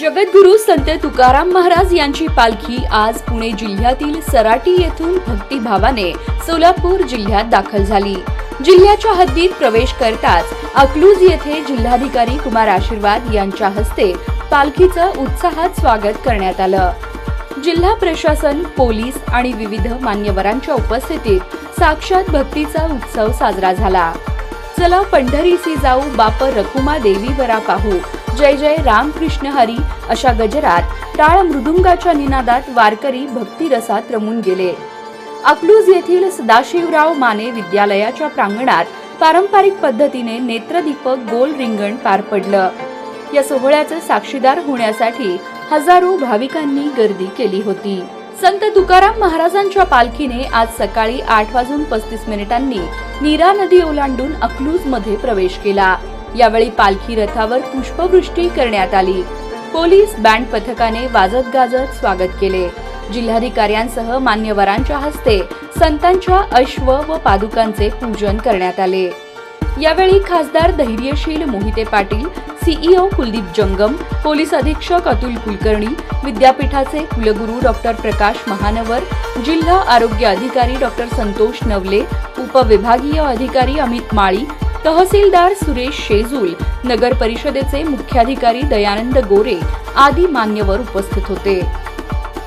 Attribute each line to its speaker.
Speaker 1: जगद्गुरु संत तुकाराम महाराज यांची पालखी आज पुणे जिल्ह्यातील सराटी येथून भक्तिभावाने सोलापूर जिल्ह्यात दाखल झाली. जिल्ह्याच्या हद्दीत प्रवेश करताच अकलूज येथे जिल्हाधिकारी कुमार आशीर्वाद यांच्या हस्ते पालखीचं उत्साहात स्वागत करण्यात आलं. जिल्हा प्रशासन पोलीस आणि विविध मान्यवरांच्या उपस्थितीत साक्षात भक्तीचा उत्सव साजरा झाला. चला पंढरीसी जाऊ बाप रकुमा देवी बरा पाहू. जय जय रामकृष्ण हरी अशा गजरात टाळ मृदुंगाच्या निनादात वारकरी भक्तिरसात रमून गेले. अकलूज येथील सदाशिवराव माने विद्यालयाच्या प्रांगणात पारंपरिक पद्धतीने नेत्रदीपक गोल रिंगण पार पडलं. या सोहळ्याचे साक्षीदार होण्यासाठी हजारो भाविकांनी गर्दी केली होती. संत तुकाराम महाराजांच्या पालखीने आज सकाळी आठ वाजून पस्तीस मिनिटांनी नीरा नदी ओलांडून अकलूजमध्ये प्रवेश केला. यावेळी पालखी रथावर पुष्पवृष्टी करण्यात आली. पोलीस बँड पथकाने वाजत गाजत स्वागत केले. जिल्हाधिकाऱ्यांसह मान्यवरांच्या हस्ते संतांच्या अश्व व पादुकांचे पूजन करण्यात आले. यावेळी खासदार धैर्यशील मोहिते पाटील सीईओ कुलदीप जंगम पोलीस अधीक्षक अतुल कुलकर्णी विद्यापीठाचे कुलगुरू डॉक्टर प्रकाश महानवर जिल्हा आरोग्य अधिकारी डॉक्टर संतोष नवले उपविभागीय अधिकारी अमित माळी तहसीलदार सुरेश शेजूल नगर परिषदेचे मुख्याधिकारी दयानंद गोरे आदी मान्यवर उपस्थित होते.